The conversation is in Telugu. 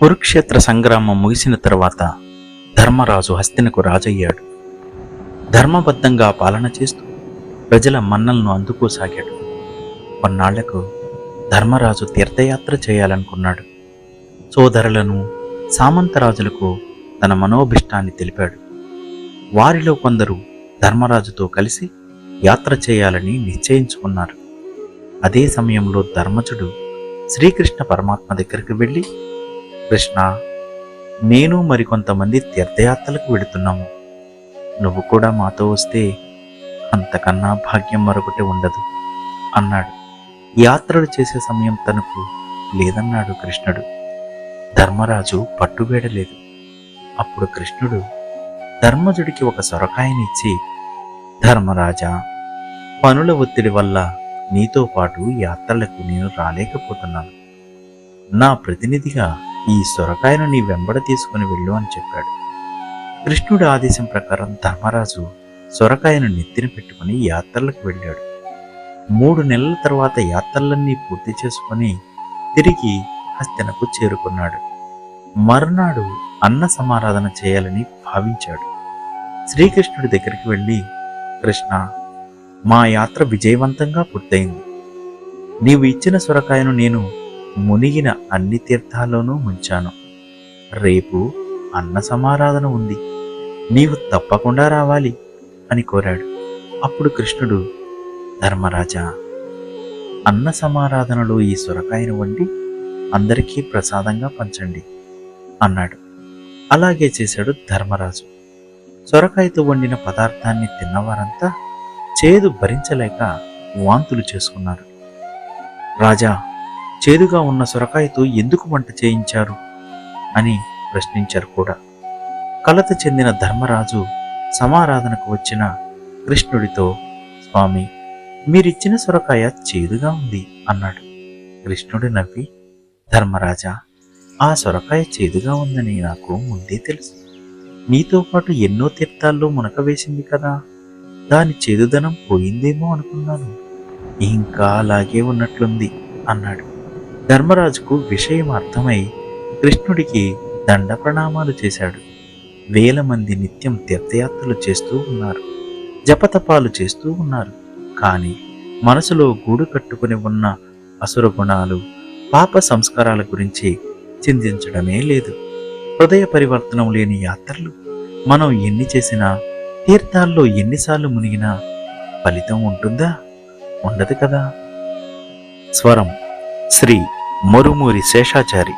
కురుక్షేత్ర సంగ్రామం ముగిసిన తర్వాత ధర్మరాజు హస్తినకు రాజయ్యాడు. ధర్మబద్ధంగా పాలన చేస్తూ ప్రజల మన్నలను అందుకోసాగాడు. కొన్నాళ్ళకు ధర్మరాజు తీర్థయాత్ర చేయాలనుకున్నాడు. సోదరులను సామంతరాజులకు తన మనోభిష్టాన్ని తెలిపాడు. వారిలో కొందరు ధర్మరాజుతో కలిసి యాత్ర చేయాలని నిశ్చయించుకున్నారు. అదే సమయంలో ధర్మజుడు శ్రీకృష్ణ పరమాత్మ దగ్గరికి వెళ్ళి కృష్ణ నేను మరికొంతమంది తీర్థయాత్రలకు వెళుతున్నాము నువ్వు కూడా మాతో వస్తే అంతకన్నా భాగ్యం మరొకటి ఉండదు అన్నాడు. యాత్రలు చేసే సమయం తనకు లేదన్నాడు కృష్ణుడు. ధర్మరాజు పట్టుబేడలేదు. అప్పుడు కృష్ణుడు ధర్మజుడికి ఒక సొరకాయనిచ్చి ధర్మరాజా పనుల ఒత్తిడి వల్ల నీతో పాటు యాత్రలకు నేను రాలేకపోతున్నాను. నా ప్రతినిధిగా ఈ సొరకాయను నీ వెంబడ తీసుకుని వెళ్ళు అని చెప్పాడు. కృష్ణుడి ఆదేశం ప్రకారం ధర్మరాజు సొరకాయను నెత్తిన పెట్టుకుని యాత్రలకు వెళ్ళాడు. మూడు నెలల తర్వాత యాత్రలన్నీ పూర్తి చేసుకుని తిరిగి హస్తినకు చేరుకున్నాడు. మరునాడు అన్న సమారాధన చేయాలని భావించాడు. శ్రీకృష్ణుడి దగ్గరికి వెళ్ళి కృష్ణ మా యాత్ర విజయవంతంగా పూర్తయింది. నీవు ఇచ్చిన సొరకాయను నేను మునిగిన అన్ని తీర్థాల్లోనూ ముంచాను. రేపు అన్న సమారాధన ఉంది. నీవు తప్పకుండా రావాలి అని కోరాడు. అప్పుడు కృష్ణుడు ధర్మరాజా అన్న సమారాధనలో ఈ సొరకాయను వండి అందరికీ ప్రసాదంగా పంచండి అన్నాడు. అలాగే చేశాడు ధర్మరాజు. సొరకాయతో వండిన పదార్థాన్ని తిన్నవారంతా చేదు భరించలేక వాంతులు చేసుకున్నారు. రాజా చేదుగా ఉన్న సొరకాయతో ఎందుకు వంట చేయించారు అని ప్రశ్నించారు కూడా. కలత చెందిన ధర్మరాజు సమారాధనకు వచ్చిన కృష్ణుడితో స్వామి మీరిచ్చిన సొరకాయ చేదుగా ఉంది అన్నాడు. కృష్ణుడు నవ్వి ధర్మరాజా ఆ సొరకాయ చేదుగా ఉందని నాకు ముందే తెలుసు. మీతో పాటు ఎన్నో తీర్థాల్లో మునక వేసింది కదా. దాని చేదుదనం పోయిందేమో అనుకున్నాను. ఇంకా అలాగే ఉన్నట్లుంది అన్నాడు. ధర్మరాజుకు విషయం అర్థమై కృష్ణుడికి దండ ప్రణామాలు చేశాడు. వేల మంది నిత్యం తీర్థయాత్రలు చేస్తూ ఉన్నారు. జపతపాలు చేస్తూ ఉన్నారు. కానీ మనసులో గూడు కట్టుకుని ఉన్న అసుర గుణాలు పాప సంస్కారాల గురించి చింతించడమే లేదు. హృదయ పరివర్తనం లేని యాత్రలు మనం ఎన్ని చేసినా తీర్థాల్లో ఎన్నిసార్లు మునిగినా ఫలితం ఉంటుందా? ఉండదు కదా? స్వరం శ్రీ మరుమూరి శేషాచారి.